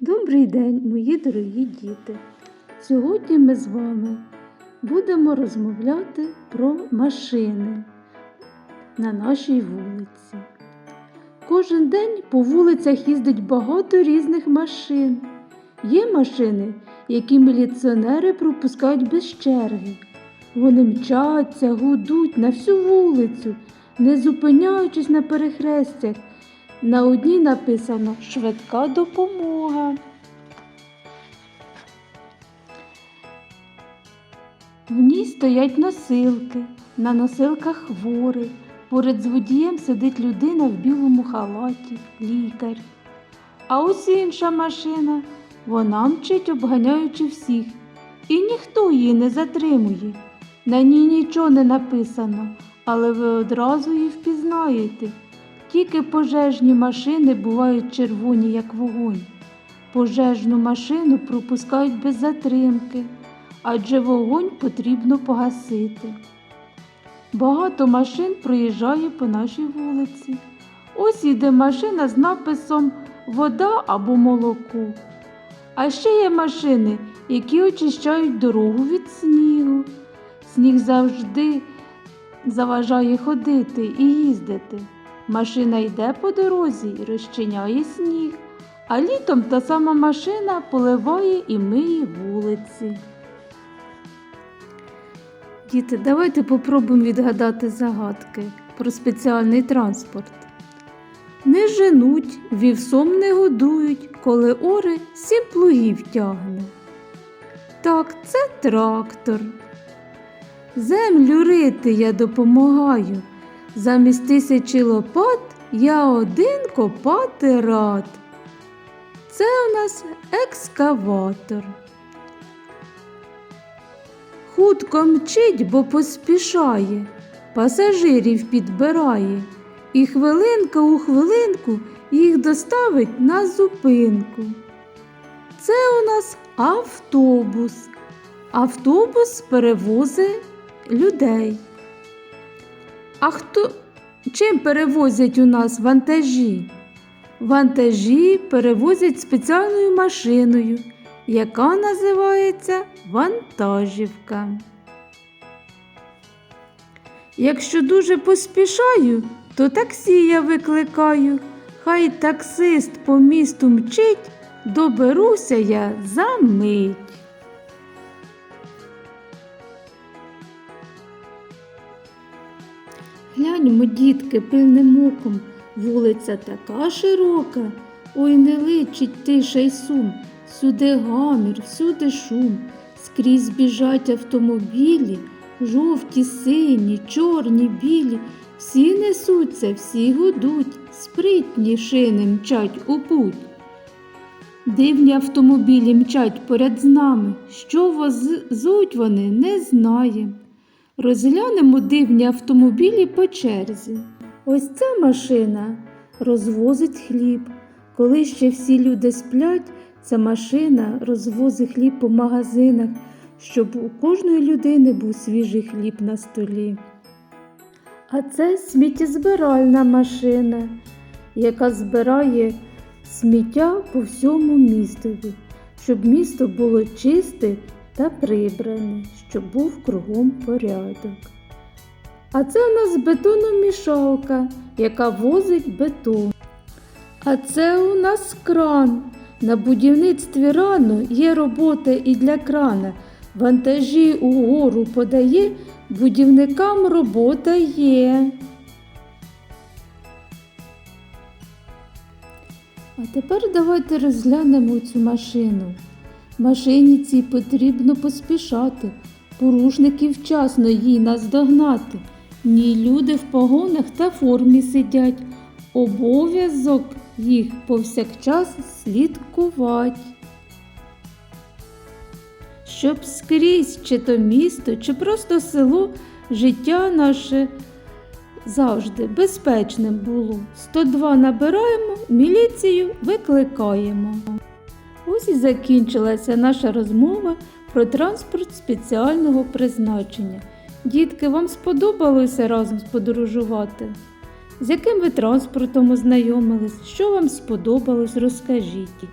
Добрий день, мої дорогі діти! Сьогодні ми з вами будемо розмовляти про машини на нашій вулиці. Кожен день по вулицях їздить багато різних машин. Є машини, які міліціонери пропускають без черги. Вони мчаться, гудуть на всю вулицю, не зупиняючись на перехрестях. На одній написано швидка допомога. В ній стоять носилки, на носилках хворий. Поряд з водієм сидить людина в білому халаті, лікар. А ось інша машина, вона мчить, обганяючи всіх, і ніхто її не затримує. На ній нічого не написано, але ви одразу її впізнаєте. Тільки пожежні машини бувають червоні, як вогонь. Пожежну машину пропускають без затримки, адже вогонь потрібно погасити. Багато машин проїжджає по нашій вулиці. Ось іде машина з написом Вода або молоко. А ще є машини, які очищають дорогу від снігу. Сніг завжди заважає ходити і їздити. Машина йде по дорозі і розчиняє сніг, а літом та сама машина поливає і миє вулиці. Діти, давайте попробуємо відгадати загадки про спеціальний транспорт. Не женуть, вівсом не годують, коли ори сім плугів тягне. Так, це трактор. Землю рити я допомагаю. Замість тисячі лопат я один копати рад. Це у нас екскаватор. Хутко мчить, бо поспішає, пасажирів підбирає, і хвилинка у хвилинку їх доставить на зупинку. Це у нас автобус. Автобус перевозить людей. А хто чим перевозять у нас вантажі? Вантажі перевозять спеціальною машиною, яка називається вантажівка. Якщо дуже поспішаю, то таксі я викликаю. Хай таксист по місту мчить, доберуся я за мить. Гляньмо, дітки, пильним оком, вулиця така широка, ой не личить тиша й сум, сюди гамір, всюди шум, скрізь біжать автомобілі, жовті, сині, чорні, білі, всі несуться, всі гудуть, спритні шини мчать у путь. Дивні автомобілі мчать поряд з нами, що возуть вони, не знаємо. Розглянемо дивні автомобілі по черзі. Ось ця машина розвозить хліб. Коли ще всі люди сплять, ця машина розвозить хліб по магазинах, щоб у кожної людини був свіжий хліб на столі. А це сміттєзбиральна машина, яка збирає сміття по всьому містові, щоб місто було чисте та прибране, щоб був кругом порядок. А це у нас бетономішалка, яка возить бетон. А це у нас кран. На будівництві рану є робота і для крана. Вантажі угору подає, будівникам робота є. А тепер давайте розглянемо цю машину. Машині цій потрібно поспішати, порушники вчасно їй наздогнати. Ні люди в погонах та формі сидять. Обов'язок їх повсякчас слідкувати. Щоб скрізь, чи то місто, чи просто село, життя наше завжди безпечним було. 102 набираємо, міліцію викликаємо. Ось і закінчилася наша розмова про транспорт спеціального призначення. Дітки, вам сподобалося разом подорожувати? З яким ви транспортом ознайомились? Що вам сподобалось, розкажіть.